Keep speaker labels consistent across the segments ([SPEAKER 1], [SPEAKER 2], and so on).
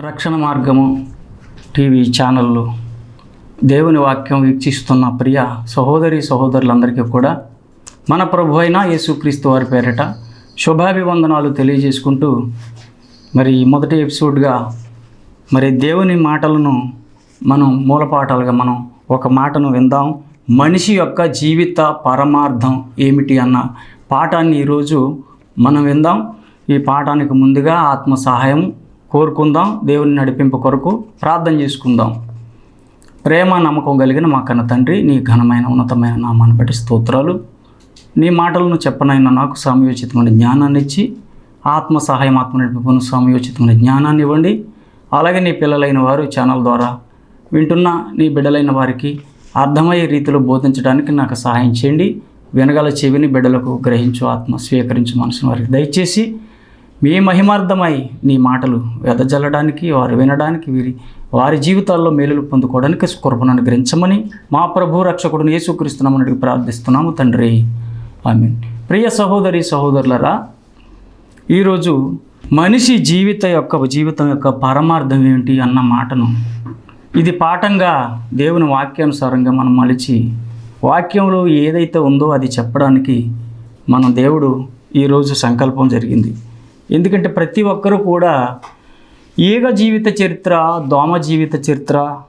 [SPEAKER 1] రక్షణ మార్గము టీవీ ఛానళ్ళు దేవుని వాక్యం వీక్షిస్తున్న ప్రియ సహోదరి సహోదరులందరికీ కూడా మన ప్రభు అయిన యేసుక్రీస్తు వారి పేరిట శుభాభివందనాలు తెలియజేసుకుంటూ మరి మొదటి ఎపిసోడ్గా మరి దేవుని మాటలను మనం మూలపాఠాలుగా మనం ఒక మాటను విందాం. మనిషి యొక్క జీవిత పరమార్థం ఏమిటి అన్న పాఠాన్ని ఈరోజు మనం విందాం. ఈ పాఠానికి ముందుగా ఆత్మ సహాయం కోరుకుందాం దేవుని నడిపింపు కొరకు ప్రార్థన చేసుకుందాం. ప్రేమ నమ్మకం కలిగిన మా కన్న తండ్రి నీ ఘనమైన ఉన్నతమైన నామాన్ని బట్టి స్తోత్రాలు. నీ మాటలను చెప్పనైనా నాకు సమయోచితమైన జ్ఞానాన్ని ఇచ్చి ఆత్మ సహాయం ఆత్మ నడిపింపును సమయోచితమైన జ్ఞానాన్ని ఇవ్వండి. అలాగే నీ పిల్లలైన వారు ఛానల్ ద్వారా వింటున్న నీ బిడ్డలైన వారికి అర్థమయ్యే రీతిలో బోధించడానికి నాకు సహాయం చేయండి. వెనగల చెవిని బిడ్డలకు గ్రహించు ఆత్మ స్వీకరించు మనసును వారికి దయచేసి మీ మహిమార్థమై నీ మాటలు వెదజల్లడానికి వారు వినడానికి వీరి వారి జీవితాల్లో మేలులు పొందుకోవడానికి కృపను అనుగ్రహించమని మా ప్రభు రక్షకుడిని యేసుక్రీస్తున్నామని అడిగి ప్రార్థిస్తున్నాము తండ్రి. ఆమె ప్రియ సహోదరి సహోదరులరా ఈరోజు మనిషి జీవిత యొక్క జీవితం యొక్క పరమార్థం ఏంటి అన్న మాటను ఇది పాఠంగా దేవుని వాక్యానుసారంగా మనం మలిచి వాక్యంలో ఏదైతే ఉందో అది చెప్పడానికి మన దేవుడు ఈరోజు సంకల్పం జరిగింది. ఎందుకంటే ప్రతి ఒక్కరూ కూడా ఈగ జీవిత చరిత్ర దోమ జీవిత చరిత్ర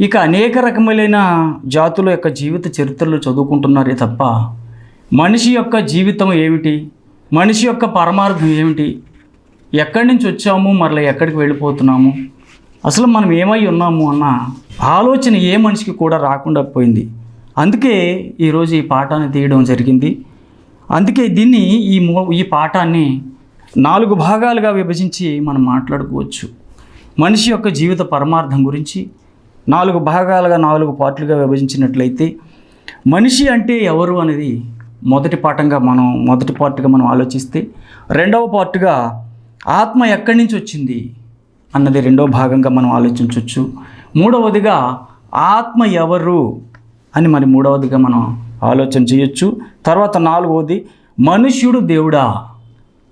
[SPEAKER 1] ఇక అనేక రకములైన జాతుల యొక్క జీవిత చరిత్రలు చదువుకుంటున్నారే తప్ప మనిషి యొక్క జీవితం ఏమిటి? మనిషి యొక్క పరమార్థం ఏమిటి? ఎక్కడి నుంచి వచ్చాము? మరలా ఎక్కడికి వెళ్ళిపోతున్నాము? అసలు మనం ఏమై ఉన్నాము అన్న ఆలోచన ఏ మనిషికి కూడా రాకుండా పోయింది. అందుకే ఈరోజు ఈ పాఠాన్ని తీయడం జరిగింది. అందుకే దీన్ని ఈ మూ ఈ పాఠాన్ని నాలుగు భాగాలుగా విభజించి మనం మాట్లాడుకోవచ్చు. మనిషి యొక్క జీవిత పరమార్థం గురించి నాలుగు భాగాలుగా నాలుగు పార్ట్లుగా విభజించినట్లయితే మనిషి అంటే ఎవరు అనేది మొదటి పాఠంగా మనం మొదటి పార్ట్గా మనం ఆలోచిస్తే రెండవ పార్ట్గా ఆత్మ ఎక్కడి నుంచి వచ్చింది అన్నది రెండవ భాగంగా మనం ఆలోచించవచ్చు మూడవదిగా ఆత్మ ఎవరు అని మరి మూడవదిగా మనం ఆలోచన చేయొచ్చు. తర్వాత నాలుగవది మనుష్యుడు దేవుడా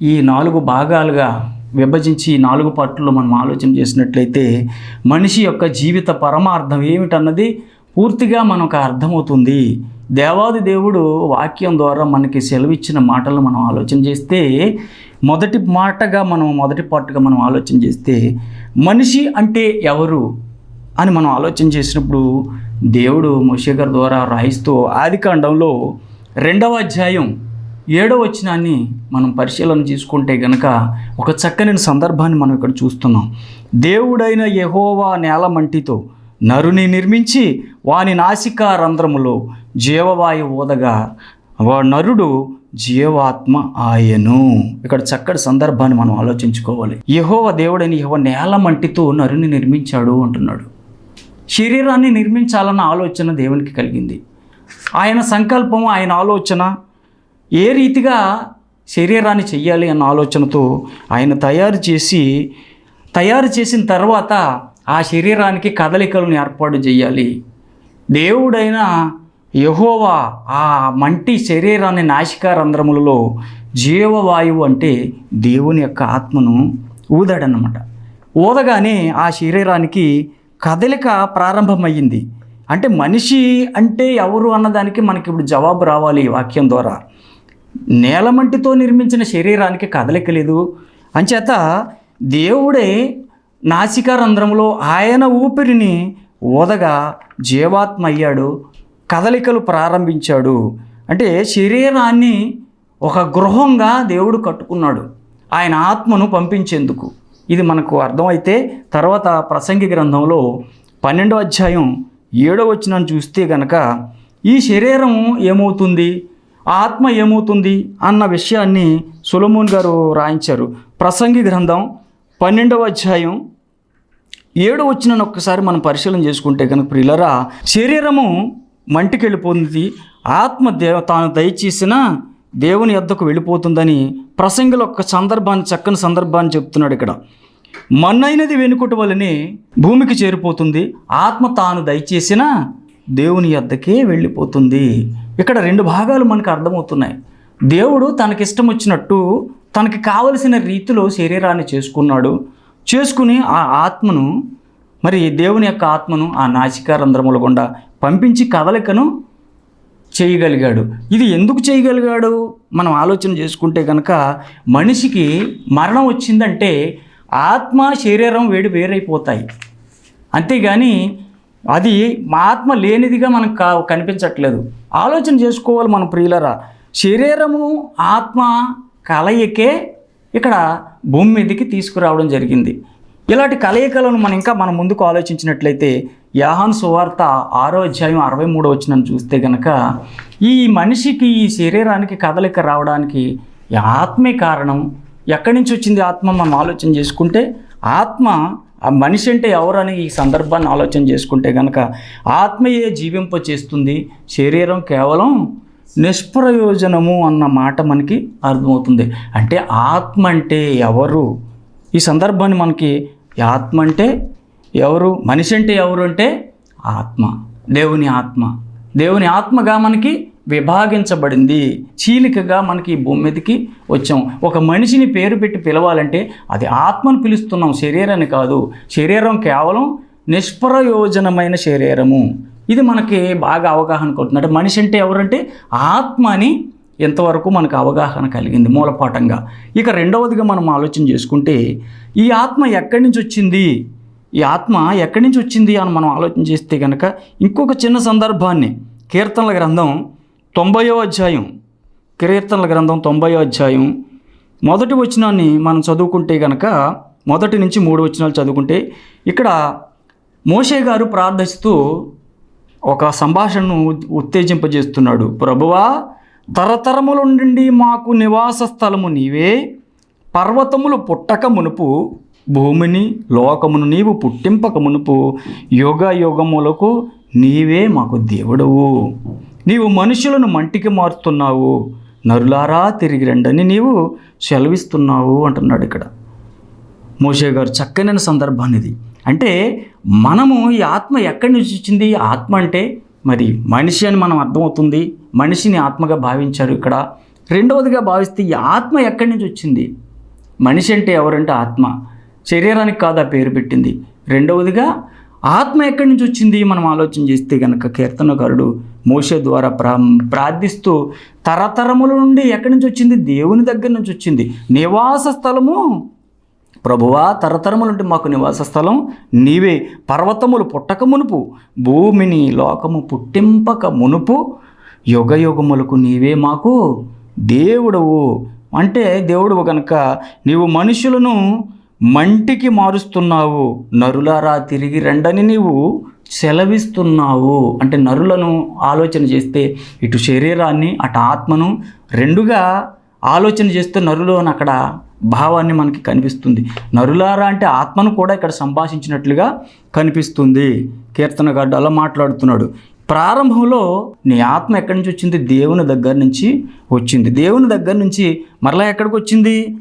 [SPEAKER 1] ఈ నాలుగు భాగాలుగా విభజించి నాలుగు పట్టులో మనం ఆలోచన చేసినట్లయితే మనిషి యొక్క జీవిత పరమార్థం ఏమిటన్నది పూర్తిగా మనకు అర్థమవుతుంది. దేవాది దేవుడు వాక్యం ద్వారా మనకి సెలవిచ్చిన మాటలు మనం ఆలోచన చేస్తే మొదటి మాటగా మనం మొదటి పాటుగా మనం ఆలోచన చేస్తే మనిషి అంటే ఎవరు అని మనం ఆలోచన చేసినప్పుడు దేవుడు మోషే ద్వారా రాయిస్తూ ఆదికాండంలో రెండవ అధ్యాయం ఏడో వచనాన్ని మనం పరిశీలన చేసుకుంటే గనక ఒక చక్కని సందర్భాన్ని మనం ఇక్కడ చూస్తున్నాం. దేవుడైన యెహోవా నేలమంటితో నరుని నిర్మించి వాని నాసికా రంధ్రములో జీవవాయు ఊదగా వా నరుడు జీవాత్మ ఆయను. ఇక్కడ చక్కటి సందర్భాన్ని మనం ఆలోచించుకోవాలి. యహోవ దేవుడైన యహోవ నేలమంటితో నరుని నిర్మించాడు అంటున్నాడు. శరీరాన్ని నిర్మించాలన్న ఆలోచన దేవునికి కలిగింది. ఆయన సంకల్పం ఆయన ఆలోచన ఏ రీతిగా శరీరాన్ని చెయ్యాలి అన్న ఆలోచనతో ఆయన తయారు చేసి తయారు చేసిన తర్వాత ఆ శరీరానికి కదలికలను ఏర్పాటు చేయాలి దేవుడైన యహోవా ఆ మంటి శరీరాన్ని నాసికారంధ్రములలో జీవవాయువు అంటే దేవుని యొక్క ఆత్మను ఊదాడనమాట ఊదగానే ఆ శరీరానికి కదలిక ప్రారంభమయ్యింది. అంటే మనిషి అంటే ఎవరు అన్నదానికి మనకి ఇప్పుడు జవాబు రావాలి ఈ వాక్యం ద్వారా. నేలమంటితో నిర్మించిన శరీరానికి కదలిక లేదు అంచేత దేవుడే నాసికా రంధ్రంలో ఆయన ఊపిరిని ఊదగా జీవాత్మ అయ్యాడు కదలికలు ప్రారంభించాడు. అంటే శరీరాన్ని ఒక గృహంగా దేవుడు కట్టుకున్నాడు ఆయన ఆత్మను పంపించేందుకు. ఇది మనకు అర్థమైతే తర్వాత ప్రసంగి గ్రంథంలో పన్నెండో అధ్యాయం ఏడో వచ్చినాన్ని చూస్తే గనక ఈ శరీరం ఏమవుతుంది? ఆత్మ ఏమవుతుంది అన్న విషయాన్ని సులమోన్ గారు రాయించారు. ప్రసంగి గ్రంథం పన్నెండవ అధ్యాయం ఏడు వచ్చిన ఒక్కసారి మనం పరిశీలన చేసుకుంటే కనుక ప్రియులరా శరీరము మంటికి వెళ్ళిపోతుంది ఆత్మ దేవ తాను దయచేసిన దేవుని యొద్దకు వెళ్ళిపోతుందని ప్రసంగిలో ఒక సందర్భాన్ని చక్కని సందర్భాన్ని చెప్తున్నాడు ఇక్కడ. మన్నైనది వెనుకట వలనే భూమికి చేరిపోతుంది. ఆత్మ తాను దయచేసిన దేవుని యొద్దకే వెళ్ళిపోతుంది. ఇక్కడ రెండు భాగాలు మనకు అర్థమవుతున్నాయి. దేవుడు తనకిష్టం వచ్చినట్టు తనకి కావలసిన రీతిలో శరీరాన్ని చేసుకున్నాడు. చేసుకుని ఆ ఆత్మను మరి దేవుని యొక్క ఆత్మను ఆ నాసికారంధ్రముల గుండా పంపించి కదలికను చేయగలిగాడు. ఇది ఎందుకు చేయగలిగాడు? మనం ఆలోచన చేసుకుంటే కనుక మనిషికి మరణం వచ్చిందంటే ఆత్మ శరీరం వేడి వేరైపోతాయి. అంతేగాని అది మా ఆత్మ లేనిదిగా మనకు కా కనిపించట్లేదు. ఆలోచన చేసుకోవాలి మన ప్రియులరా. శరీరము ఆత్మ కలయికే ఇక్కడ భూమి మీదకి తీసుకురావడం జరిగింది. ఇలాంటి కలయికలను మనం ఇంకా మనం ముందుకు ఆలోచించినట్లయితే యాహాన్ సువార్త ఆరో అధ్యాయం అరవై మూడో వచ్చిన చూస్తే గనక ఈ మనిషికి ఈ శరీరానికి కదలిక రావడానికి ఆత్మే కారణం. ఎక్కడి నుంచి వచ్చింది ఆత్మ? మనం ఆలోచన చేసుకుంటే ఆత్మ ఆ మనిషి అంటే ఎవరని ఈ సందర్భాన్ని ఆలోచన చేసుకుంటే కనుక ఆత్మయే జీవింప చేస్తుంది. శరీరం కేవలం నిష్ప్రయోజనము అన్న మాట మనకి అర్థమవుతుంది. అంటే ఆత్మ అంటే ఎవరు? ఈ సందర్భాన్ని మనకి ఆత్మ అంటే ఎవరు? మనిషి అంటే ఎవరు అంటే ఆత్మ. దేవుని ఆత్మ. దేవుని ఆత్మగా మనకి విభాగించబడింది. చీలికగా మనకి ఈ భూమి మీదకి వచ్చాం. ఒక మనిషిని పేరు పెట్టి పిలవాలంటే అది ఆత్మను పిలుస్తున్నాం. శరీరాన్ని కాదు. శరీరం కేవలం నిష్ప్రయోజనమైన శరీరము. ఇది మనకి బాగా అవగాహన కొడుతుంది అంటే మనిషి అంటే ఎవరంటే ఆత్మ అని ఎంతవరకు మనకు అవగాహన కలిగింది మూలపాఠంగా. ఇక రెండవదిగా మనం ఆలోచన చేసుకుంటే ఈ ఆత్మ ఎక్కడి నుంచి వచ్చింది? ఈ ఆత్మ ఎక్కడి నుంచి వచ్చింది అని మనం ఆలోచన చేస్తే కనుక ఇంకొక చిన్న సందర్భాన్ని కీర్తనల గ్రంథం తొంభయో అధ్యాయం కీర్తనల గ్రంథం తొంభయో అధ్యాయం. మొదటి వచనాన్ని మనం చదువుకుంటే కనుక మొదటి నుంచి మూడు వచనాలు చదువుకుంటే ఇక్కడ మోషే గారు ప్రార్థిస్తూ ఒక సంభాషణను ఉత్తేజింపజేస్తున్నాడు. ప్రభువా తరతరముల నుండి మాకు నివాస స్థలము నీవే. పర్వతములు పుట్టక మునుపు భూమిని లోకమును నీవు పుట్టింపక మునుపు యుగ యుగములకు నీవే మాకు దేవుడవు. నీవు మనుషులను మంటికి మారుతున్నావు నరులారా తిరిగి రండని నీవు సెలవిస్తున్నావు అంటున్నాడు ఇక్కడ. మోషే గారు చక్కనైన సందర్భాన్ని ఇది అంటే మనము ఈ ఆత్మ ఎక్కడి నుంచి వచ్చింది? ఆత్మ అంటే మరి మనిషి అని మనం అర్థమవుతుంది. మనిషిని ఆత్మగా భావించారు ఇక్కడ. రెండవదిగా భావిస్తే ఈ ఆత్మ ఎక్కడి నుంచి వచ్చింది? మనిషి అంటే ఎవరంటే ఆత్మ. శరీరానికి కాదా పేరు పెట్టింది. రెండవదిగా ఆత్మ ఎక్కడి నుంచి వచ్చింది? మనం ఆలోచన చేస్తే కనుక కీర్తనకారుడు మోసే ద్వారా ప్రా ప్రార్థిస్తూ తరతరముల నుండి ఎక్కడి నుంచి వచ్చింది? దేవుని దగ్గర నుంచి వచ్చింది. నివాస స్థలము ప్రభువా తరతరములు అంటే మాకు నివాస స్థలం నీవే. పర్వతములు పుట్టక మునుపు భూమిని లోకము పుట్టింపక మునుపు యుగ యుగములకు నీవే మాకు దేవుడవు. అంటే దేవుడు కనుక నీవు మనుషులను మంటికి మారుస్తున్నావు. నరులారా తిరిగి రండని నీవు సెలవిస్తున్నావు అంటే నరులను ఆలోచన చేస్తే ఇటు శరీరాన్ని అటు ఆత్మను రెండుగా ఆలోచన చేస్తే నరులోని అక్కడ భావాన్ని మనకి కనిపిస్తుంది. నరులారా అంటే ఆత్మను కూడా ఇక్కడ సంభాషించినట్లుగా కనిపిస్తుంది. కీర్తనగాడు అలా మాట్లాడుతున్నాడు. ప్రారంభంలో నీ ఆత్మ ఎక్కడి నుంచి వచ్చింది? దేవుని దగ్గర నుంచి వచ్చింది. దేవుని దగ్గర నుంచి మరలా ఎక్కడికి వచ్చింది?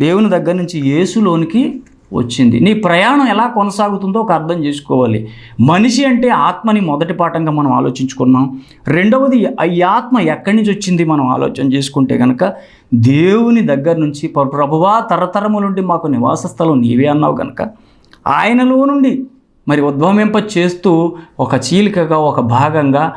[SPEAKER 1] దేవుని దగ్గర నుంచి యేసులోనికి వచ్చింది. నీ ప్రయాణం ఎలా కొనసాగుతుందో ఒక అర్థం చేసుకోవాలి. మనిషి అంటే ఆత్మని మొదటి పాఠంగా మనం ఆలోచించుకున్నాం. రెండవది ఈ ఆత్మ ఎక్కడి నుంచి వచ్చింది మనం ఆలోచన చేసుకుంటే కనుక దేవుని దగ్గర నుంచి ప్రభువా తరతరముల నుండి మాకు నివాస స్థలం నీవే అన్నావు కనుక ఆయనలో నుండి మరి ఉద్భవింప చేస్తూ ఒక చీలికగా ఒక భాగంగా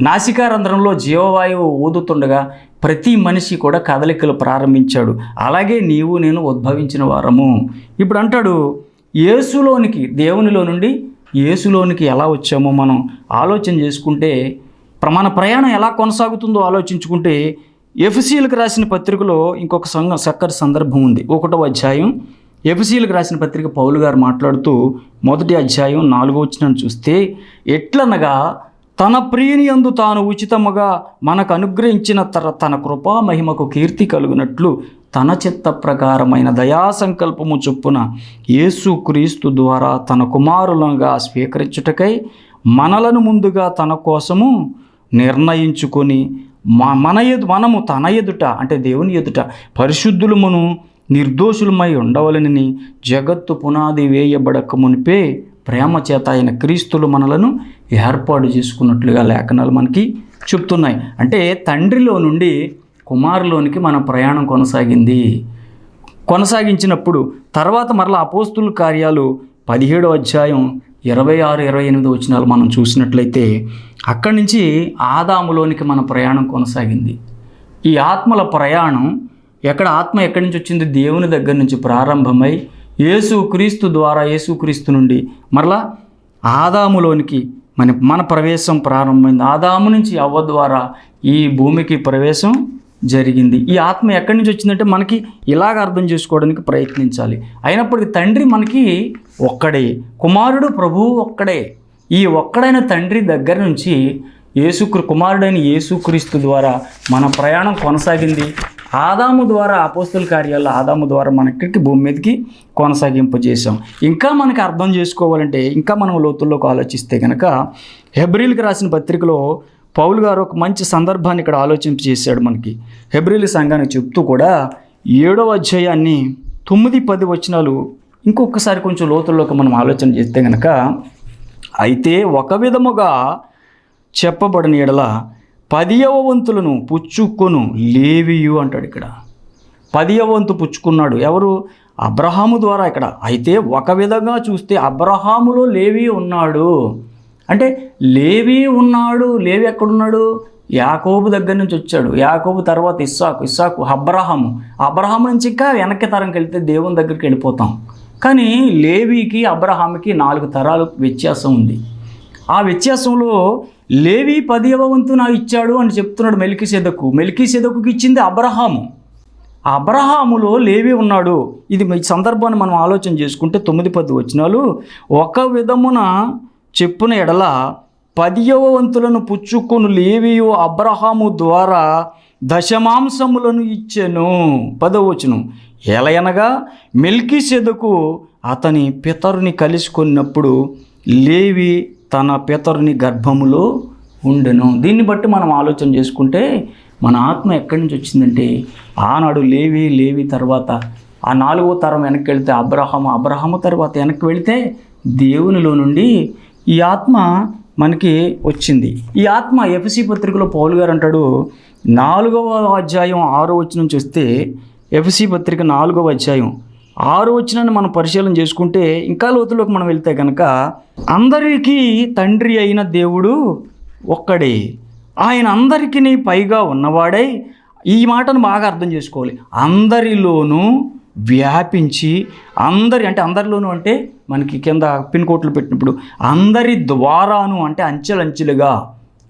[SPEAKER 1] నాసికారంధ్రంలో జీవవాయువు ఊదుతుండగా ప్రతి మనిషి కూడా కదలికలు ప్రారంభించాడు. అలాగే నీవు నేను ఉద్భవించిన వారము. ఇప్పుడు అంటాడు యేసులోనికి దేవునిలో నుండి యేసులోనికి ఎలా వచ్చామో మనం? ఆలోచన చేసుకుంటే ప్ర- మన ప్రయాణం ఎలా కొనసాగుతుందో ఆలోచించుకుంటే ఎఫ్సీలకు రాసిన పత్రికలో ఇంకొక సంఘ చక్కటి సందర్భం ఉంది. ఒకటో అధ్యాయం. ఎఫ్సీలకు రాసిన పత్రిక పౌలు గారు మాట్లాడుతూ మొదటి అధ్యాయం నాలుగో వచ్చిన చూస్తే ఎట్లనగా తన ప్రియుని యందు తాను ఉచితముగా మనకు అనుగ్రహించిన తర తన కృపా మహిమకు కీర్తి కలుగునట్లు తన చిత్త ప్రకారమైన దయా సంకల్పము చొప్పున యేసు క్రీస్తు ద్వారా తన కుమారులంగా స్వీకరించుటకై మనలను ముందుగా తన కోసము నిర్ణయించుకొని మా మన ఎదు మనము తన ఎదుట అంటే దేవుని ఎదుట పరిశుద్ధులమును నిర్దోషులమై ఉండవలనని జగత్తు పునాది వేయబడక మునిపే ప్రేమ చేత ఆయన క్రీస్తులు మనలను ఏర్పాటు చేసుకున్నట్లుగా లేఖనాలు మనకి చెప్తున్నాయి. అంటే తండ్రిలో నుండి కుమారులోనికి మన ప్రయాణం కొనసాగింది. కొనసాగించినప్పుడు తర్వాత మరలా అపోస్తుల కార్యాలు పదిహేడో అధ్యాయం ఇరవై ఆరు ఇరవై ఎనిమిది వచ్చినాలు మనం చూసినట్లయితే అక్కడి నుంచి ఆదాములోనికి మన ప్రయాణం కొనసాగింది. ఈ ఆత్మల ప్రయాణం ఎక్కడ ఆత్మ ఎక్కడి నుంచి వచ్చింది? దేవుని దగ్గర నుంచి ప్రారంభమై యేసు క్రీస్తు ద్వారా యేసుక్రీస్తు నుండి మరలా ఆదాములోనికి మన మన ప్రవేశం ప్రారంభమైంది. ఆదాము నుంచి అవ్వ ద్వారా ఈ భూమికి ప్రవేశం జరిగింది. ఈ ఆత్మ ఎక్కడి నుంచి వచ్చిందంటే మనకి ఇలాగ అర్థం చేసుకోవడానికి ప్రయత్నించాలి. అయినప్పటికీ తండ్రి మనకి ఒక్కడే. కుమారుడు ప్రభువు ఒక్కడే. ఈ ఒక్కడైన తండ్రి దగ్గర నుంచి యేసుక్రీ కుమారుడైన యేసుక్రీస్తు ద్వారా మన ప్రయాణం కొనసాగింది. ఆదాము ద్వారా అపోస్తుల కార్యాల్లో ఆదాము ద్వారా మన ఇక్కడికి భూమి మీదకి కొనసాగింపజేసాం ఇంకా మనకి అర్థం చేసుకోవాలంటే ఇంకా మనం లోతుల్లోకి ఆలోచిస్తే కనుక హెబ్రిల్కి రాసిన పత్రికలో పౌలు గారు ఒక మంచి సందర్భాన్ని ఇక్కడ ఆలోచింప చేశాడు మనకి. హెబ్రిల్ సంఘానికి చెప్తూ కూడా ఏడవ అధ్యాయాన్ని తొమ్మిది పది వచనాలు ఇంకొకసారి కొంచెం లోతుల్లోకి మనం ఆలోచన చేస్తే కనుక అయితే ఒక విధముగా చెప్పబడిన ఎడల పదియవ వంతులను పుచ్చుకొను లేవియు అంటాడు ఇక్కడ. పదియవ వంతు పుచ్చుకున్నాడు. ఎవరు? అబ్రహాము ద్వారా ఇక్కడ. అయితే ఒక విధంగా చూస్తే అబ్రహాములో లేవి ఉన్నాడు. అంటే లేవి ఉన్నాడు. లేవి ఎక్కడున్నాడు? యాకోబు దగ్గర నుంచి వచ్చాడు. యాకోబు తర్వాత ఇస్సాకు ఇస్సాకు అబ్రహాము. అబ్రహం నుంచి ఇంకా వెనక్కి తరంకి వెళ్తే దేవుని దగ్గరికి వెళ్ళిపోతాం. కానీ లేవీకి అబ్రహాంకి నాలుగు తరాలు వ్యత్యాసం ఉంది. ఆ వ్యత్యాసంలో లేవి పదివ వంతు నా ఇచ్చాడు అని చెప్తున్నాడు మెలికి సెదకు మెలికి సెదకుకి ఇచ్చింది అబ్రహాము. ఆ అబ్రహాములో లేవి ఉన్నాడు. ఇది ఈ సందర్భాన్ని మనం ఆలోచన చేసుకుంటే తొమ్మిది పది వచనాలు. ఒక విధమున చెప్పున ఎడల పదియవ వంతులను పుచ్చుకొని లేవియు అబ్రహాము ద్వారా దశమాంసములను ఇచ్చెను. పదవచనం ఎలయనగా మెల్కి సెదకు అతని పితరుని కలుసుకున్నప్పుడు లేవి తన పితరుని గర్భములో ఉండెను. దీన్ని బట్టి మనం ఆలోచన చేసుకుంటే మన ఆత్మ ఎక్కడి నుంచి వచ్చిందంటే ఆనాడు లేవి లేవి తర్వాత ఆ నాలుగో తరం వెనక్కి వెళితే అబ్రహము అబ్రహము తర్వాత వెనక్కి వెళితే దేవునిలో నుండి ఈ ఆత్మ మనకి వచ్చింది. ఈ ఆత్మ ఎఫ్సి పత్రికలో పౌలు గారు అంటాడు నాలుగవ అధ్యాయం ఆరో వచ్చి నుంచి వస్తే ఎఫ్సి పత్రిక నాలుగవ అధ్యాయం ఆరు వచ్చినాన్ని మనం పరిశీలన చేసుకుంటే ఇంకా లోతులోకి మనం వెళ్తే కనుక అందరికీ తండ్రి అయిన దేవుడు ఒక్కడే. ఆయన అందరికీ పైగా ఉన్నవాడై ఈ మాటను బాగా అర్థం చేసుకోవాలి. అందరిలోనూ వ్యాపించి అందరి అంటే అందరిలోనూ అంటే మనకి కింద పిన్ కోట్లు పెట్టినప్పుడు అందరి ద్వారాను అంటే అంచెలంచెలుగా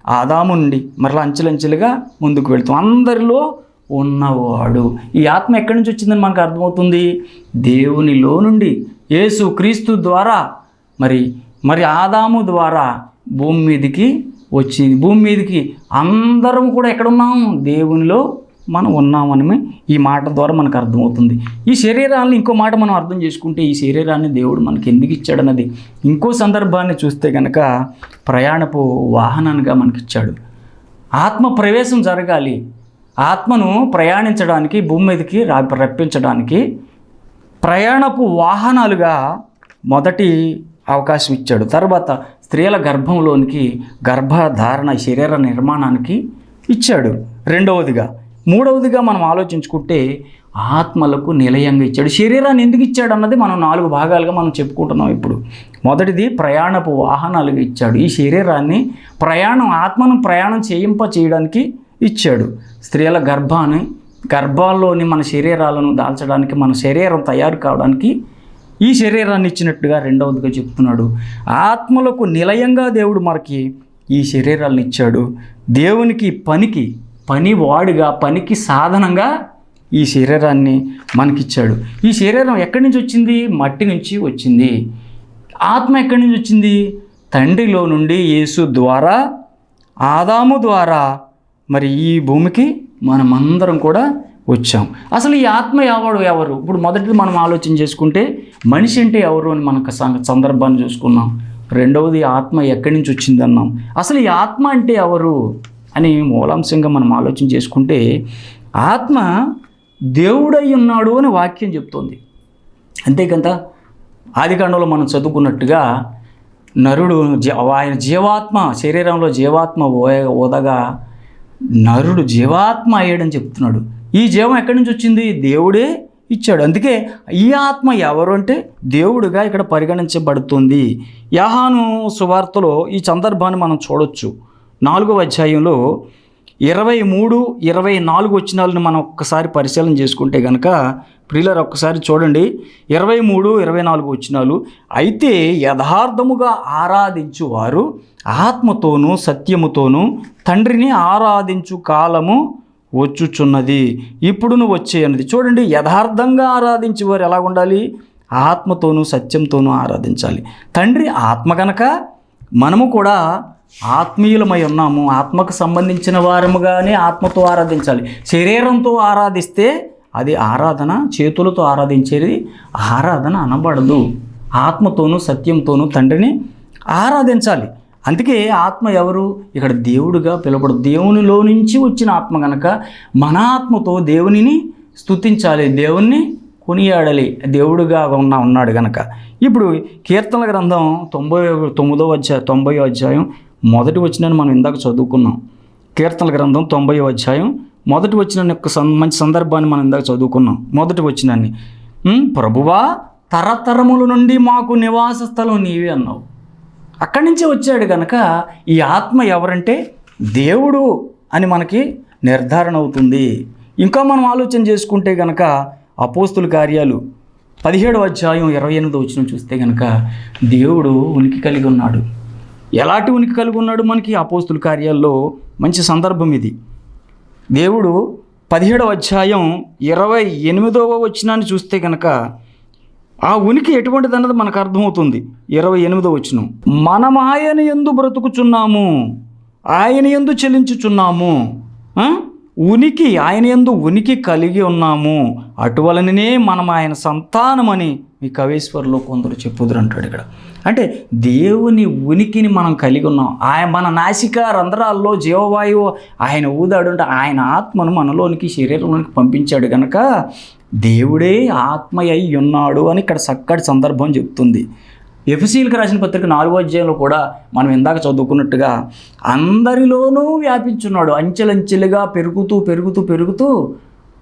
[SPEAKER 1] ఆదాము నుండి మరలా అంచెలంచెలుగా ముందుకు వెళ్తాం. అందరిలో ఉన్నవాడు. ఈ ఆత్మ ఎక్కడి నుంచి వచ్చిందని మనకు అర్థమవుతుంది? దేవునిలో నుండి యేసు క్రీస్తు ద్వారా. మరి మరి ఆదాము ద్వారా భూమి మీదకి వచ్చింది. భూమి మీదకి అందరం కూడా ఎక్కడున్నాం దేవునిలో మనం ఉన్నామని ఈ మాట ద్వారా మనకు అర్థమవుతుంది. ఈ శరీరాన్ని ఇంకో మాట మనం అర్థం చేసుకుంటే ఈ శరీరాన్ని దేవుడు మనకి ఎందుకు ఇచ్చాడన్నది? ఇంకో సందర్భాన్ని చూస్తే కనుక ప్రయాణపు వాహనానిగా మనకి ఇచ్చాడు ఆత్మ ప్రవేశం జరగాలి. ఆత్మను ప్రయాణించడానికి భూమి మీదకి రా రప్పించడానికి ప్రయాణపు వాహనాలుగా మొదటి అవకాశం ఇచ్చాడు. తర్వాత స్త్రీల గర్భంలోనికి గర్భధారణ శరీర నిర్మాణానికి ఇచ్చాడు. రెండవదిగా మూడవదిగా మనం ఆలోచించుకుంటే ఆత్మలకు నిలయంగా ఇచ్చాడు. శరీరాన్ని ఎందుకు ఇచ్చాడు అన్నది మనం నాలుగు భాగాలుగా మనం చెప్పుకుంటున్నాం ఇప్పుడు. మొదటిది ప్రయాణపు వాహనాలుగా ఇచ్చాడు. ఈ శరీరాన్ని ప్రయాణం ఆత్మను ప్రయాణం చేయింప చేయడానికి ఇచ్చాడు. స్త్రీల గర్భాన్ని గర్భాల్లోని మన శరీరాలను దాల్చడానికి మన శరీరం తయారు కావడానికి ఈ శరీరాన్ని ఇచ్చినట్టుగా రెండవదిగా చెప్తున్నాడు. ఆత్మలకు నిలయంగా దేవుడు మనకి ఈ శరీరాలను ఇచ్చాడు. దేవునికి పనికి పనివాడుగా పనికి సాధనంగా ఈ శరీరాన్ని మనకిచ్చాడు. ఈ శరీరం ఎక్కడి నుంచి వచ్చింది? మట్టి నుంచి వచ్చింది. ఆత్మ ఎక్కడి నుంచి వచ్చింది? తండ్రిలో నుండి యేసు ద్వారా ఆదాము ద్వారా మరి ఈ భూమికి మనమందరం కూడా వచ్చాం అసలు ఈ ఆత్మ ఎవడు ఎవరు ఇప్పుడు మొదటిది మనం ఆలోచన చేసుకుంటే మనిషి అంటే ఎవరు అని మనకు సందర్భాన్ని చూసుకున్నాం రెండవది ఆత్మ ఎక్కడి నుంచి వచ్చింది అన్నాం అసలు ఈ ఆత్మ అంటే ఎవరు అని మూలాంశంగా మనం ఆలోచన చేసుకుంటే ఆత్మ దేవుడై ఉన్నాడు అని వాక్యం చెప్తోంది అంతే ఆదికాండంలో మనం చదువుకున్నట్టుగా నరుడు జీ- ఆయన జీవాత్మ శరీరంలో జీవాత్మ ఓ- ఓదగా నరుడు జీవాత్మ అయ్యాడని చెప్తున్నాడు. ఈ జీవం ఎక్కడి నుంచి వచ్చింది? దేవుడే ఇచ్చాడు. అందుకే ఈ ఆత్మ ఎవరు అంటే దేవుడుగా ఇక్కడ పరిగణించబడుతుంది. యహాను సువార్తలో ఈ సందర్భాన్ని మనం చూడొచ్చు. నాలుగవ అధ్యాయంలో ఇరవై మూడు ఇరవై నాలుగు వచ్చినాలను మనం ఒక్కసారి పరిశీలన చేసుకుంటే కనుక ప్రియులర్ ఒక్కసారి చూడండి. ఇరవై మూడు ఇరవై నాలుగు వచ్చినాలు అయితే యథార్థముగా ఆరాధించువారు ఆత్మతోనూ సత్యముతోనూ తండ్రిని ఆరాధించు కాలము వచ్చుచున్నది. ఇప్పుడును వచ్చే అన్నది. చూడండి యథార్థంగా ఆరాధించే వారు ఎలా ఉండాలి? ఆత్మతోనూ సత్యంతోనూ ఆరాధించాలి. తండ్రి ఆత్మ కనుక మనము కూడా ఆత్మీయులమై ఉన్నాము. ఆత్మకు సంబంధించిన వారముగానే ఆత్మతో ఆరాధించాలి. శరీరంతో ఆరాధిస్తే అది ఆరాధన చేతులతో ఆరాధించేది ఆరాధన అనబడదు. ఆత్మతోనూ సత్యంతోనూ తండ్రిని ఆరాధించాలి. అందుకే ఆత్మ ఎవరు? ఇక్కడ దేవుడుగా పిలవడు దేవునిలో నుంచి వచ్చిన ఆత్మ కనుక మన ఆత్మతో దేవునిని స్తుతించాలి దేవుణ్ణి కొనియాడాలి దేవుడుగా ఉన్న ఉన్నాడు కనుక ఇప్పుడు కీర్తనల గ్రంథం తొంభై తొమ్మిదో అధ్యాయం తొంభై అధ్యాయం మొదటి వచ్చినని మనం ఇందాక చదువుకున్నాం. కీర్తనల గ్రంథం తొంభై అధ్యాయం మొదటి వచ్చిన యొక్క మంచి సందర్భాన్ని మనం ఇందాక చదువుకున్నాం. మొదటి వచ్చినాన్ని ప్రభువా తరతరముల నుండి మాకు నివాస స్థలం నీవే అన్నావు. అక్కడి నుంచే వచ్చాడు కనుక ఈ ఆత్మ ఎవరంటే దేవుడు అని మనకి నిర్ధారణ అవుతుంది. ఇంకా మనం ఆలోచన చేసుకుంటే కనుక అపోస్తుల కార్యాలు పదిహేడవ అధ్యాయం ఇరవై ఎనిమిది వచ్చిన చూస్తే కనుక దేవుడు ఉనికి కలిగి ఉన్నాడు. ఎలాంటి ఉనికి కలిగి ఉన్నాడు మనకి? అపోస్తుల కార్యాల్లో మంచి సందర్భం ఇది. దేవుడు పదిహేడవ అధ్యాయం ఇరవై ఎనిమిదవ వచ్చినాన్ని చూస్తే కనుక ఆ ఉనికి ఎటువంటిది అన్నది మనకు అర్థమవుతుంది. ఇరవై ఎనిమిదో వచ్చిన మనం ఆయన ఎందు బ్రతుకుచున్నాము ఆయన ఎందు చెల్లించుచున్నాము ఉనికి ఆయన ఎందు ఉనికి కలిగి ఉన్నాము. అటువలననే మనం ఆయన సంతానమని మీ కవేశ్వరులో కొందరు చెప్పుదురు అంటాడు ఇక్కడ. అంటే దేవుని ఉనికిని మనం కలిగి ఉన్నాం. ఆయన మన నాసిక రంధ్రాల్లో జీవవాయువు ఆయన ఊదాడు అంటే ఆయన ఆత్మను మనలోనికి శరీరంలోనికి పంపించాడు కనుక దేవుడే ఆత్మ అయి ఉన్నాడు అని ఇక్కడ చక్కటి సందర్భం చెప్తుంది. ఎఫ్సీలకు రాసిన పత్రిక నాలుగో అధ్యాయంలో కూడా మనం ఇందాక చదువుకున్నట్టుగా అందరిలోనూ వ్యాపించున్నాడు. అంచెలంచెలుగా పెరుగుతూ పెరుగుతూ పెరుగుతూ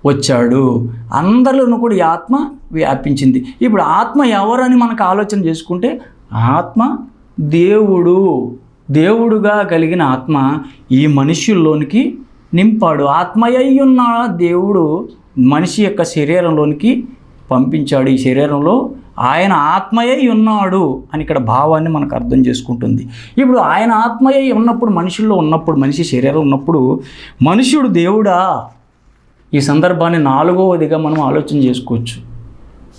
[SPEAKER 1] వచ్చాడు. అందరిలోనూ కూడా ఈ ఆత్మ వ్యాపించింది. ఇప్పుడు ఆత్మ ఎవరని మనకు ఆలోచన చేసుకుంటే ఆత్మ దేవుడు. దేవుడుగా కలిగిన ఆత్మ ఈ మనుష్యుల్లోనికి నింపాడు. ఆత్మయ్యున్న దేవుడు మనిషి యొక్క శరీరంలోనికి పంపించాడు. ఈ శరీరంలో ఆయన ఆత్మయే ఉన్నాడు అని ఇక్కడ భావాన్ని మనకు అర్థం చేసుకుంటుంది. ఇప్పుడు ఆయన ఆత్మయే ఉన్నప్పుడు మనుషుల్లో ఉన్నప్పుడు మనిషి శరీరం ఉన్నప్పుడు మనుషుడు దేవుడా? ఈ సందర్భాన్ని నాలుగవదిగా మనం ఆలోచన చేసుకోవచ్చు.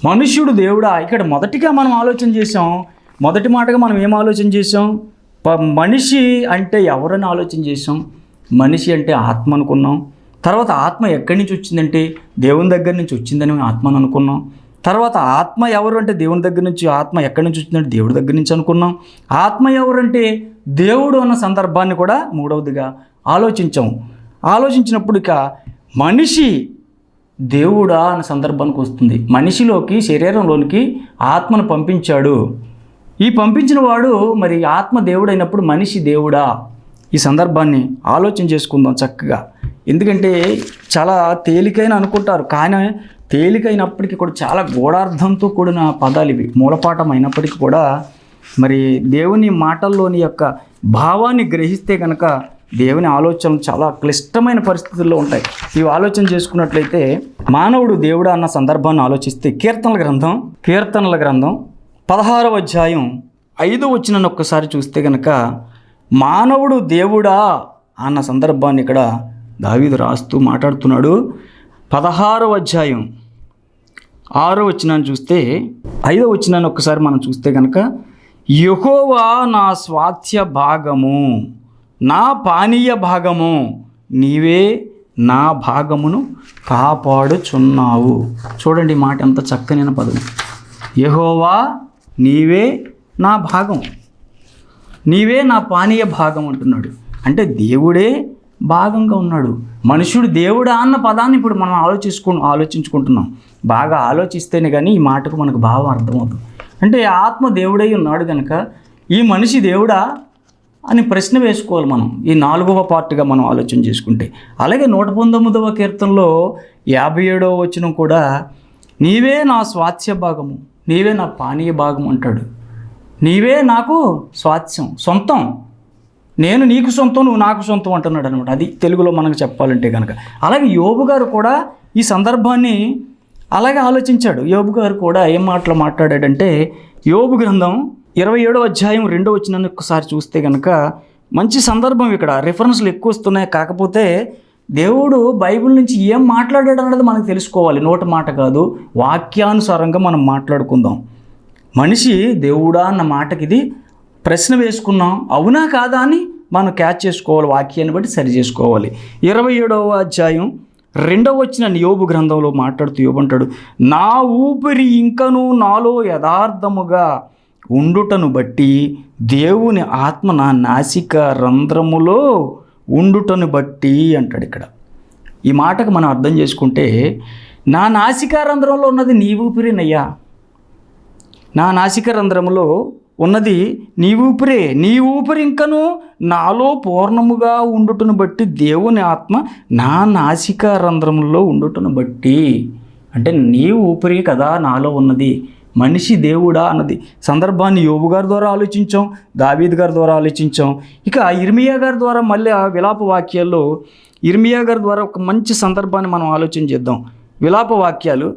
[SPEAKER 1] మనుష్యుడు దేవుడా? ఇక్కడ మొదటిగా మనం ఆలోచన చేసాం మొదటి మాటగా మనం ఏం ఆలోచన చేసాం మనిషి అంటే ఎవరని ఆలోచన చేసాం మనిషి అంటే ఆత్మ అనుకున్నాం. తర్వాత ఆత్మ ఎక్కడి నుంచి వచ్చిందంటే దేవుని దగ్గర నుంచి వచ్చిందని మేము ఆత్మను అనుకున్నాం. తర్వాత ఆత్మ ఎవరు అంటే దేవుని దగ్గర నుంచి ఆత్మ ఎక్కడి నుంచి వచ్చిందంటే దేవుడి దగ్గర నుంచి అనుకున్నాం. ఆత్మ ఎవరంటే దేవుడు అన్న సందర్భాన్ని కూడా మూడవదిగా ఆలోచించాం. ఆలోచించినప్పుడు ఇక మనిషి దేవుడా అన్న సందర్భానికి వస్తుంది. మనిషిలోకి శరీరంలోనికి ఆత్మను పంపించాడు. ఈ పంపించిన వాడు మరి ఆత్మ దేవుడైనప్పుడు మనిషి దేవుడా? ఈ సందర్భాన్ని ఆలోచన చేసుకుందాం చక్కగా. ఎందుకంటే చాలా తేలికైన అనుకుంటారు. కానీ తేలికైనప్పటికీ కూడా చాలా గూఢార్థంతో కూడిన పదాలు ఇవి. మూలపాఠం అయినప్పటికీ కూడా మరి దేవుని మాటల్లోని యొక్క భావాన్ని గ్రహిస్తే కనుక దేవుని ఆలోచనలు చాలా క్లిష్టమైన పరిస్థితుల్లో ఉంటాయి. ఇవి ఆలోచన చేసుకున్నట్లయితే మానవుడు దేవుడా అన్న సందర్భాన్ని ఆలోచిస్తే కీర్తనల గ్రంథం కీర్తనల గ్రంథం పదహారవ అధ్యాయం ఐదో వచ్చిన ఒక్కసారి చూస్తే కనుక మానవుడు దేవుడా అన్న సందర్భాన్ని ఇక్కడ దావీదు రాస్తూ మాట్లాడుతున్నాడు. పదహారవ అధ్యాయం. ఆరో వచ్చినాన్ని చూస్తే ఐదో వచ్చినాన్ని ఒక్కసారి మనం చూస్తే కనుక యహోవా నా స్వాస్థ్య భాగము నా పానీయ భాగము నీవే నా భాగమును కాపాడుచున్నావు. చూడండి మాట ఎంత చక్కనైన పదం. యహోవా నీవే నా భాగం నీవే నా పానీయ భాగం అంటున్నాడు. అంటే దేవుడే భాగంగా ఉన్నాడు. మనుషుడు దేవుడా అన్న పదాన్ని ఇప్పుడు మనం ఆలోచించుకు ఆలోచించుకుంటున్నాం. బాగా ఆలోచిస్తేనే కానీ ఈ మాటకు మనకు భావం అర్థమవుతుంది. అంటే ఆత్మ దేవుడై ఉన్నాడు కనుక ఈ మనిషి దేవుడా అని ప్రశ్న వేసుకోవాలి మనం. ఈ నాలుగవ పార్ట్గా మనం ఆలోచన చేసుకుంటే. అలాగే నూట పంతొమ్మిదవ కీర్తనలో యాభై ఏడవ వచనం కూడా నీవే నా స్వాస్థ్య భాగము నీవే నా పానీయ భాగం అంటాడు. నీవే నాకు స్వాస్థ్యం సొంతం. నేను నీకు సొంతం నువ్వు నాకు సొంతం అంటున్నాడు అనమాట అది తెలుగులో మనకు చెప్పాలంటే కనుక అలాగే యోబు గారు కూడా ఈ సందర్భాన్ని అలాగే ఆలోచించాడు. యోబు గారు కూడా ఏం మాటలు మాట్లాడాడంటే యోబు గ్రంథం ఇరవై ఏడో అధ్యాయం రెండో వచ్చినాన్ని ఒకసారి చూస్తే కనుక మంచి సందర్భం ఇక్కడ. రిఫరెన్స్లు ఎక్కువ వస్తున్నాయి. కాకపోతే దేవుడు బైబిల్ నుంచి ఏం మాట్లాడాడు అన్నది మనకు తెలుసుకోవాలి. నోటి మాట కాదు వాక్యానుసారంగా మనం మాట్లాడుకుందాం. మనిషి దేవుడా అన్న మాటకి ఇది ప్రశ్న వేసుకున్నాం అవునా కాదా అని మనం క్యాచ్ చేసుకోవాలి వాక్యాన్ని బట్టి సరి చేసుకోవాలి. ఇరవై ఏడవ అధ్యాయం రెండవ వచ్చిన యోబు గ్రంథంలో మాట్లాడుతూ యోబంటాడు నా ఊపిరి ఇంకను నాలో యథార్థముగా ఉండుటను బట్టి దేవుని ఆత్మ నా నాసిక రంధ్రములో ఉండుటను బట్టి అంటాడు ఇక్కడ. ఈ మాటకు మనం అర్థం చేసుకుంటే నా నాసికా రంధ్రంలో ఉన్నది నీ ఊపిరినయ్యా. నా నాసిక రంధ్రములో ఉన్నది నీ ఊపిరే నీ ఊపిరి ఇంకను నాలో పూర్ణముగా ఉండుటను బట్టి దేవుని ఆత్మ నా నాసిక రంధ్రములో ఉండుటను బట్టి. అంటే నీ ఊపిరి కదా నాలో ఉన్నది మనిషి దేవుడా అన్నది. సందర్భాన్ని యోబు గారి ద్వారా ఆలోచించాం దావీద్ గారి ద్వారా ఆలోచించాం. ఇక ఇర్మియా గారి ద్వారా మళ్ళీ ఆ విలాప వాక్యాల్లో ఇర్మియా గారి ద్వారా ఒక మంచి సందర్భాన్ని మనం ఆలోచన చేద్దాం. విలాప వాక్యాలు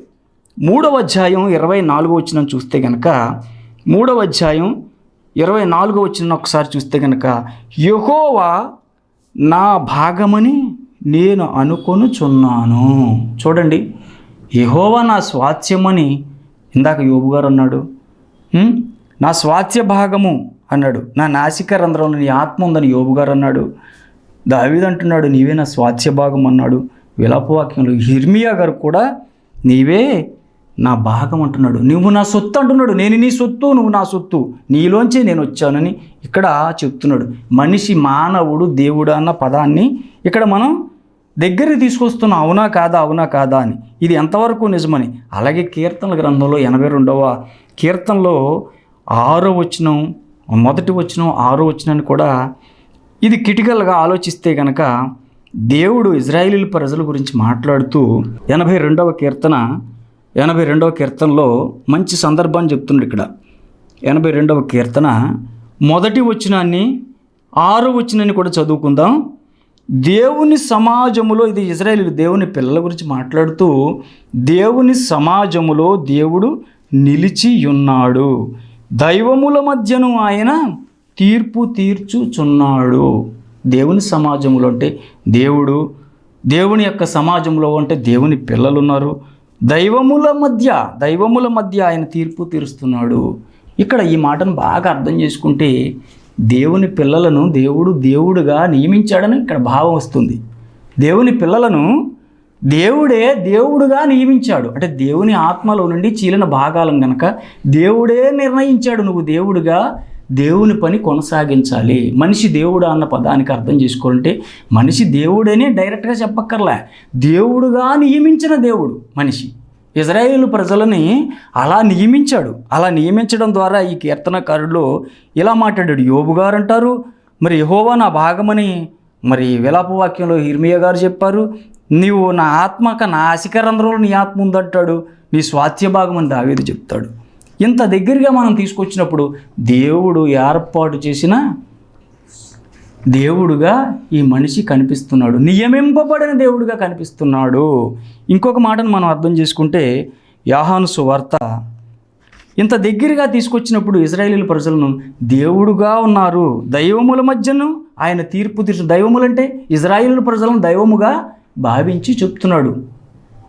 [SPEAKER 1] మూడవ అధ్యాయం ఇరవై నాలుగో వచ్చిన చూస్తే కనుక మూడవ అధ్యాయం ఇరవై నాలుగో వచ్చిన ఒకసారి చూస్తే కనుక యహోవా నా భాగమని నేను అనుకొనుచున్నాను. చూడండి యహోవా నా స్వాస్థ్యమని ఇందాక యోబు గారు అన్నాడు. నా స్వాస్థ్య భాగము అన్నాడు. నా నాసిక రంధ్రంలో నీ ఆత్మ ఉందని యోబు గారు అన్నాడు. దావీద్ అంటున్నాడు నీవే నా స్వాస్థ్య భాగం అన్నాడు. విలాపవాక్యంలో హిర్మియా గారు కూడా నీవే నా భాగం అంటున్నాడు. నువ్వు నా సొత్తు అంటున్నాడు. నేను నీ సొత్తు నువ్వు నా సొత్తు. నీలోంచే నేను వచ్చానని ఇక్కడ చెప్తున్నాడు. మనిషి మానవుడు దేవుడు అన్న పదాన్ని ఇక్కడ మనం దగ్గర తీసుకొస్తున్నాం. అవునా కాదా? అవునా కాదా అని. ఇది ఎంతవరకు నిజమని? అలాగే కీర్తనల గ్రంథంలో ఎనభై రెండవ కీర్తనలో ఆరో వచనం మొదటి వచనం ఆరో వచనాన్ని కూడా ఇది క్రిటికల్గా ఆలోచిస్తే కనుక దేవుడు ఇజ్రాయిలీ ప్రజల గురించి మాట్లాడుతూ ఎనభై రెండవ కీర్తన ఎనభై రెండవ కీర్తనలో మంచి సందర్భాన్ని చెప్తున్నాడు ఇక్కడ. ఎనభై రెండవ కీర్తన మొదటి వచనాన్ని ఆరు వచనాన్ని కూడా చదువుకుందాం. దేవుని సమాజములో ఇది ఇజ్రాయేల్ దేవుని పిల్లల గురించి మాట్లాడుతూ దేవుని సమాజములో దేవుడు నిలిచి ఉన్నాడు. దైవముల మధ్యను ఆయన తీర్పు తీర్చుచున్నాడు. దేవుని సమాజంలో అంటే దేవుడు. దేవుని యొక్క సమాజంలో అంటే దేవుని పిల్లలు ఉన్నారు. దైవముల మధ్య దైవముల మధ్య ఆయన తీర్పు తీరుస్తున్నాడు. ఇక్కడ ఈ మాటను బాగా అర్థం చేసుకుంటే దేవుని పిల్లలను దేవుడు దేవుడుగా నియమించాడని ఇక్కడ భావం వస్తుంది. దేవుని పిల్లలను దేవుడే దేవుడుగా నియమించాడు. అంటే దేవుని ఆత్మలో నుండి చీలిన భాగాలను గనక దేవుడే నిర్ణయించాడు. నువ్వు దేవుడుగా దేవుని పని కొనసాగించాలి. మనిషి దేవుడు అన్న పదానికి అర్థం చేసుకుంటే మనిషి దేవుడని డైరెక్ట్గా చెప్పక్కర్లే. దేవుడుగా నియమించిన దేవుడు మనిషి. ఇజ్రాయేల్ ప్రజలని అలా నియమించాడు. అలా నియమించడం ద్వారా ఈ కీర్తనకారుడు ఇలా మాట్లాడాడు. యోబు గారు అంటారు మరి యహోవా నా భాగమని మరి విలాపవాక్యంలో హిర్మియా గారు చెప్పారు. నీవు నా ఆత్మక నా ఆశికరంధ్రంలో నీ ఆత్మ ఉందంటాడు. నీ స్వాస్థ్య భాగం అని దావేది చెప్తాడు. ఇంత దగ్గరగా మనం తీసుకొచ్చినప్పుడు దేవుడు ఏర్పాటు చేసిన దేవుడుగా ఈ మనిషి కనిపిస్తున్నాడు. నియమింపబడిన దేవుడుగా కనిపిస్తున్నాడు. ఇంకొక మాటను మనం అర్థం చేసుకుంటే యాహాను సువార్త ఇంత దగ్గరగా తీసుకొచ్చినప్పుడు ఇజ్రాయేలీ ప్రజలను దేవుడుగా ఉన్నారు. దైవముల మధ్యను ఆయన తీర్పు తీర్చు దైవములంటే ఇజ్రాయేలు ప్రజలను దైవముగా భావించి చెప్తున్నాడు.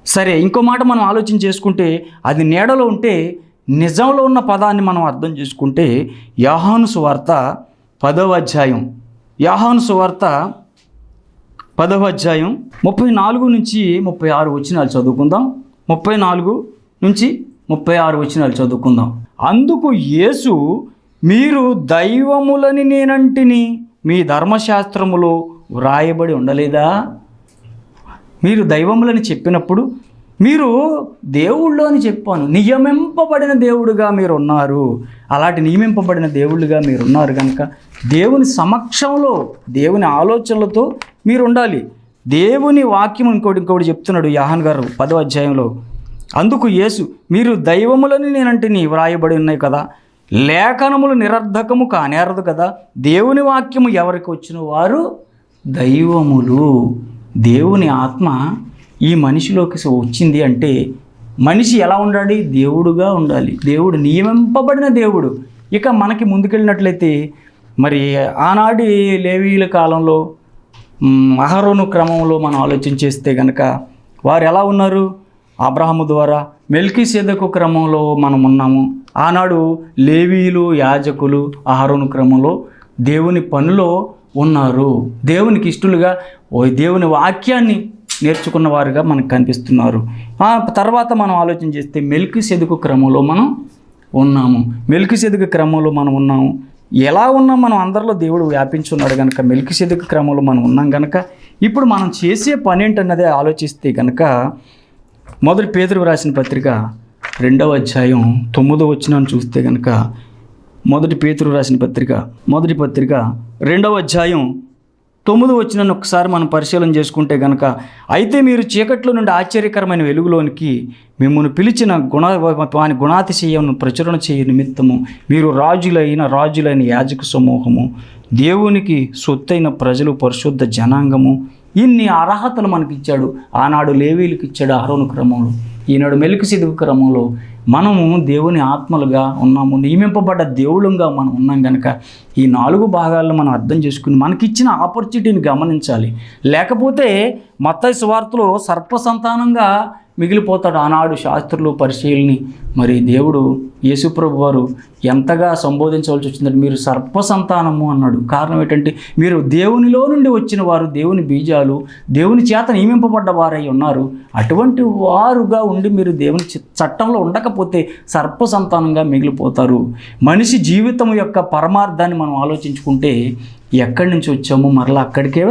[SPEAKER 1] సరే ఇంకో మాట మనం ఆలోచన చేసుకుంటే అది నీడలో ఉంటే నిజంలో ఉన్న పదాన్ని మనం అర్థం చేసుకుంటే యాహాను సువార్త పదవ అధ్యాయం. యాహాను సువార్త పదవ అధ్యాయం ముప్పై నాలుగు నుంచి ముప్పై ఆరు వచ్చినాలు చదువుకుందాం. ముప్పై నాలుగు నుంచి ముప్పై ఆరు వచ్చినాలు చదువుకుందాం. అందుకు యేసు మీరు దైవములని నేనంటిని మీ ధర్మశాస్త్రములో వ్రాయబడి ఉండలేదా? మీరు దైవములని చెప్పినప్పుడు మీరు దేవుళ్ళు అని చెప్పాను. నియమింపబడిన దేవుడుగా మీరు ఉన్నారు అలాంటి నియమింపబడిన దేవుళ్ళుగా మీరు ఉన్నారు కనుక దేవుని సమక్షంలో దేవుని ఆలోచనలతో మీరు ఉండాలి దేవుని వాక్యం ఇంకోటి ఇంకోటి చెప్తున్నాడు యాహన్ గారు పదో అధ్యాయంలో. అందుకు యేసు మీరు దైవములని నేనంటిని వ్రాయబడి ఉన్నాయి కదా? లేఖనములు నిరర్ధకము కానేరదు కదా? దేవుని వాక్యము ఎవరికి వచ్చిన వారు దైవములు. దేవుని ఆత్మ ఈ మనిషిలోకి వచ్చింది అంటే మనిషి ఎలా ఉండాలి? దేవుడుగా ఉండాలి. దేవుడు నియమింపబడిన దేవుడు. ఇక మనకి ముందుకెళ్ళినట్లయితే మరి ఆనాటి లేవీల కాలంలో అహరోను క్రమంలో మనం ఆలోచన చేస్తే కనుక వారు ఎలా ఉన్నారు? అబ్రహము ద్వారా మెల్కీ సేదకు క్రమంలో మనం ఉన్నాము. ఆనాడు లేవీలు యాజకులు అహరోను క్రమంలో దేవుని పనిలో ఉన్నారు. దేవునికి ఇష్టలుగా ఓ దేవుని వాక్యాన్ని నేర్చుకున్న వారుగా మనకు కనిపిస్తున్నారు. తర్వాత మనం ఆలోచన చేస్తే మెల్కి సెదుకు క్రమంలో మనం ఉన్నాము. మెల్కి సెదుకు క్రమంలో మనం ఉన్నాము. ఎలా ఉన్నాం మనం అందరిలో దేవుడు వ్యాపించున్నాడు కనుక మెల్కి సెదుకు క్రమంలో మనం ఉన్నాం కనుక ఇప్పుడు మనం చేసే పని ఏంటన్నదే ఆలోచిస్తే కనుక మొదటి పేదరు రాసిన పత్రిక రెండవ అధ్యాయం తొమ్మిదో వచ్చిన చూస్తే కనుక మొదటి పేతురు రాసిన పత్రిక మొదటి పత్రిక రెండవ అధ్యాయం తొమ్మిది వచ్చిన ఒకసారి మనం పరిశీలన చేసుకుంటే గనక అయితే మీరు చీకట్లో నుండి ఆశ్చర్యకరమైన వెలుగులోనికి మిమ్మల్ని పిలిచిన గుణ వాని గుణాతిశయమును ప్రచురణ చేయ నిమిత్తము మీరు రాజులైన రాజులైన యాజక సమూహము దేవునికి సొత్తైన ప్రజలు పరిశుద్ధ జనాంగము. ఇన్ని అర్హతలు మనకి ఇచ్చాడు ఆనాడు లేవీలకు ఇచ్చాడు అహరోను క్రమంలో. ఈనాడు మెలుకు సిదుగు క్రమంలో మనము దేవుని ఆత్మలుగా ఉన్నాము. నియమింపబడ్డ దేవుళ్ళంగా మనం ఉన్నాం కనుక ఈ నాలుగు భాగాలను మనం అర్థం చేసుకుని మనకిచ్చిన ఆపర్చునిటీని గమనించాలి. లేకపోతే మత్తయి సువార్తలో సర్ప సంతానంగా మిగిలిపోతాడు ఆనాడు శాస్త్రులు పరిశీలిని. మరి దేవుడు యేసుప్రభు వారు ఎంతగా సంబోధించవలసి వచ్చిందంటే మీరు సర్ప సంతానము అన్నాడు. కారణం ఏంటంటే మీరు దేవునిలో నుండి వచ్చిన వారు దేవుని బీజాలు దేవుని చేత నియమింపబడ్డ వారై ఉన్నారు. అటువంటి వారుగా ఉండి మీరు దేవుని చట్టంలో ఉండకపోతే సర్ప సంతానంగా మిగిలిపోతారు. మనిషి జీవితం యొక్క పరమార్థాన్ని మనం ఆలోచించుకుంటే ఎక్కడి నుంచి వచ్చామో మరలా అక్కడికే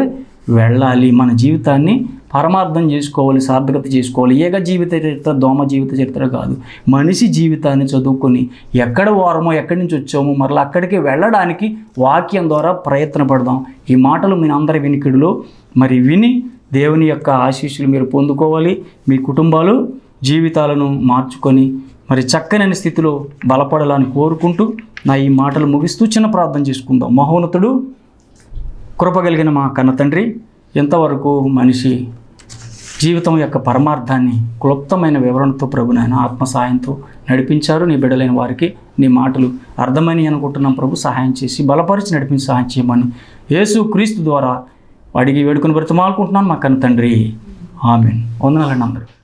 [SPEAKER 1] వెళ్ళాలి. మన జీవితాన్ని పరమార్థం చేసుకోవాలి సార్థకత చేసుకోవాలి. ఏక జీవిత చరిత్ర దోమ జీవిత చరిత్ర కాదు. మనిషి జీవితాన్ని చదువుకొని ఎక్కడ వారమో ఎక్కడి నుంచి వచ్చామో మరలా అక్కడికి వెళ్ళడానికి వాక్యం ద్వారా ప్రయత్నపడదాం. ఈ మాటలు మీ అందరి వినికిడిలో. మరి విని దేవుని యొక్క ఆశీస్సులు మీరు పొందుకోవాలి. మీ కుటుంబాలు జీవితాలను మార్చుకొని మరి చక్కనైన స్థితిలో బలపడాలని కోరుకుంటూ నా ఈ మాటలు ముగిస్తూ చిన్న ప్రార్థన చేసుకుందాం. మహోన్నతుడు కృపగలిగిన మా కన్న తండ్రి ఎంతవరకు మనిషి జీవితం యొక్క పరమార్థాన్ని క్లుప్తమైన వివరణతో ప్రభు నాయన ఆత్మ సహాయంతో నడిపించారు. నీ బిడ్డలైన వారికి నీ మాటలు అర్థమని అనుకుంటున్నాం ప్రభు. సహాయం చేసి బలపరిచి నడిపించి సహాయం చేయమని యేసు క్రీస్తు ద్వారా అడిగి వేడుకొని బ్రతమాలుకుంటున్నాను మా కన్న తండ్రి. ఆమెన్. వందనాలండి అందరూ.